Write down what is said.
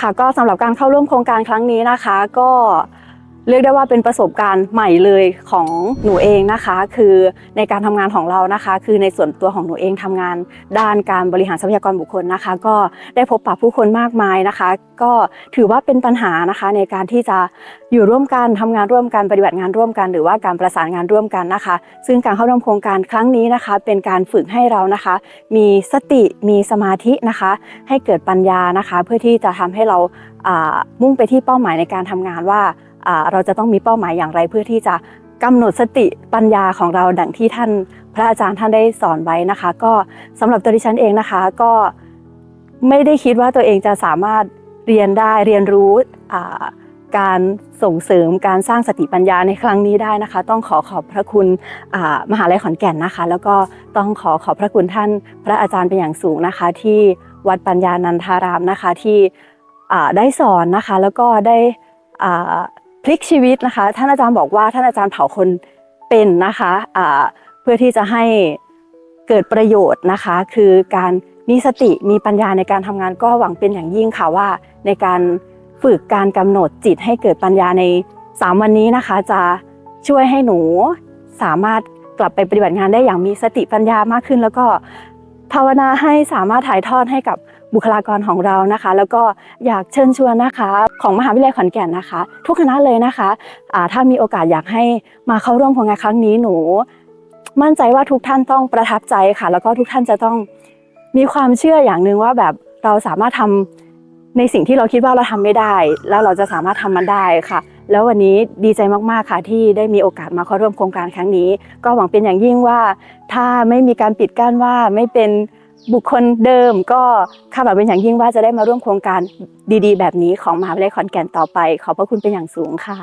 ค่ะก็สำหรับการเข้าร่วมโครงการครั้งนี้นะคะ ก็ เรียกได้ว่าเป็นประสบการณ์ใหม่เลยของหนูเองนะคะ คือในการทำงานของเรานะคะ คือในส่วนตัวของหนูเองทำงาน ด้านการบริหารทรัพยากรบุคคลนะคะ ก็ได้พบปะผู้คนมากมายนะคะ ก็ถือว่าเป็นปัญหานะคะ ในการที่จะอยู่ร่วมกันทำงานร่วมกันปฏิบัติงานร่วมกัน หรือว่าการประสานงานร่วมกันนะคะ ซึ่งการเข้าร่วมโครงการครั้งนี้นะคะ เป็นการฝึกให้เรานะคะ มีสติมีสมาธินะคะ ให้เกิดปัญญานะคะ เพื่อที่จะทำให้เรามุ่งไปที่เป้าหมายในการทำงานว่า เราจะต้องมีเป้าหมายอย่างไรเพื่อที่จะกำหนดสติปัญญาของเราดังที่ท่านพระอาจารย์ท่านได้สอนไว้นะคะ ก็สำหรับตัวดิฉันเองนะคะ ก็ไม่ได้คิดว่าตัวเองจะสามารถเรียนได้เรียนรู้การส่งเสริมการสร้างสติปัญญาในครั้งนี้ได้นะคะ ต้องขอขอบพระคุณอ่ามหาลัยขอนแก่นนะคะ แล้วก็ต้องขอขอบพระคุณท่านพระอาจารย์เป็นอย่างสูงนะคะ ที่วัดปัญญานันทารามนะคะที่ได้สอนนะคะ แล้วก็ได้ พลิกชีวิตนะคะ ท่านอาจารย์บอกว่าท่านอาจารย์เผาคนเป็นนะคะอ่าเพื่อที่จะให้เกิดประโยชน์นะคะ คือการมีสติมีปัญญาในการทำงานก็หวังเป็นอย่างยิ่งค่ะว่า ในการฝึกการกำหนดจิตให้เกิดปัญญาใน 3 วันนี้นะคะ จะช่วยให้หนูสามารถกลับไปปฏิบัติงานได้อย่างมีสติปัญญามากขึ้น แล้วก็ ภาวนาให้สามารถถ่ายทอดให้กับบุคลากรของเรานะคะ แล้วก็อยากเชิญชวนนะคะ ของมหาวิทยาลัยขอนแก่นนะคะ ทุกคณะเลยนะคะถ้ามีโอกาสอยากให้มาเข้าร่วมโครงการครั้งนี้หนู มั่นใจว่าทุกท่านต้องประทับใจค่ะ แล้วก็ทุกท่านจะต้องมีความเชื่ออย่างหนึ่งว่าแบบเราสามารถทำในสิ่งที่เราคิดว่าเราทำไม่ได้ แล้วเราจะสามารถทำมันได้ค่ะ แล้ววันนี้ดีใจมากๆค่ะที่ได้มีโอกาสมาเข้าร่วมโครงการครั้งนี้ ก็หวังเป็นอย่างยิ่งว่าถ้าไม่มีการปิดกั้นว่าไม่เป็นบุคคลเดิมก็คาดหวังเป็นอย่างยิ่งว่าจะได้มาร่วมโครงการดีๆ แบบนี้ของมหาวิทยาลัยขอนแก่นต่อไป ขอบพระคุณเป็นอย่างสูงค่ะ